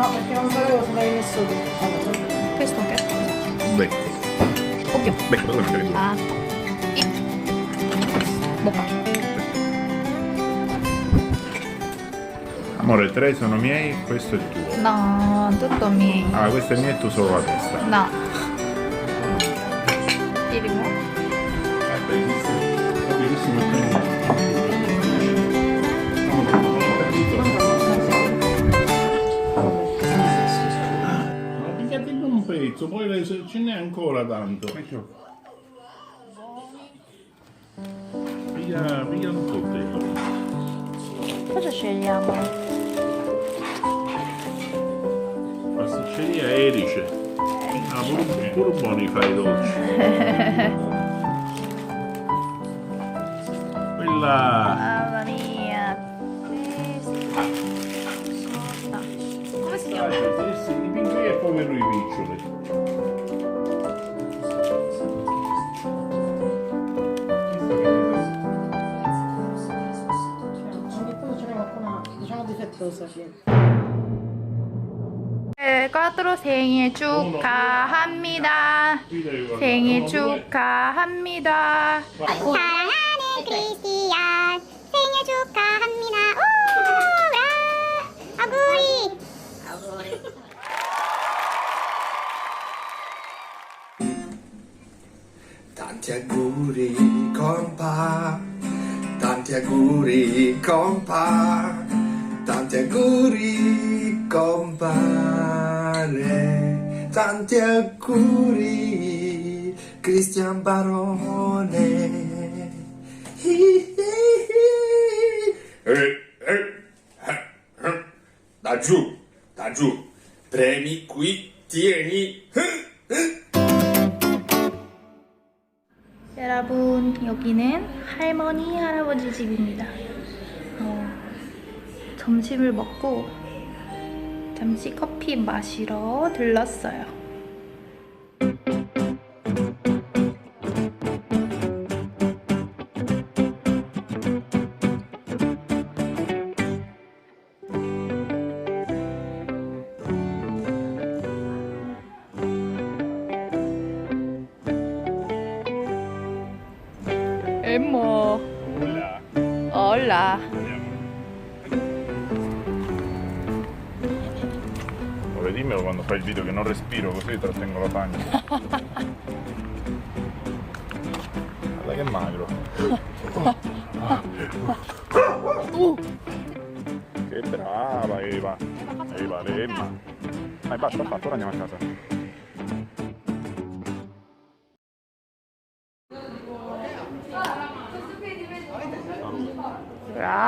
No, perché non sapevo se l'avevi messo tu. Questo che cosa? Beh. ok Beh, cosa mettere giù? Ah. E. Bocca. Amore, tre sono miei, questo è il tuo. No, tutto miei. Ah, questo è mio e tu solo la testa. No. Tiri, qua. È bellissimo. È bellissimo. pezzo, poi ce n'è ancora tanto. Via, via piglia tutto te. Cosa scegliamo? Pasticceria Erice. Ah, pure, pure buoni fai dolci. Quella... Ah. 꽈뚜로 네, 생일 축하합니다. 생일 축하합니다. 사랑하는 크리스티안 생일 축하합니다. 우 와! 아구리! 아구리. 단태구리 건파 단태구리 건파 짠개구리 compare 짠개구리 Cristian Barone Daggiù, daggiù, premi qui, tieni 여러분 여기는 할머니 할아버지 집입니다 점심을 먹고 잠시 커피 마시러 들렀어요. 엠모 어, 올라 올라 dimmelo quando fai il video che non respiro così trattengo la pancia. Guarda che magro. Che brava Eva. Eva Lemma. Dai basta, basta ora andiamo a casa. Ah!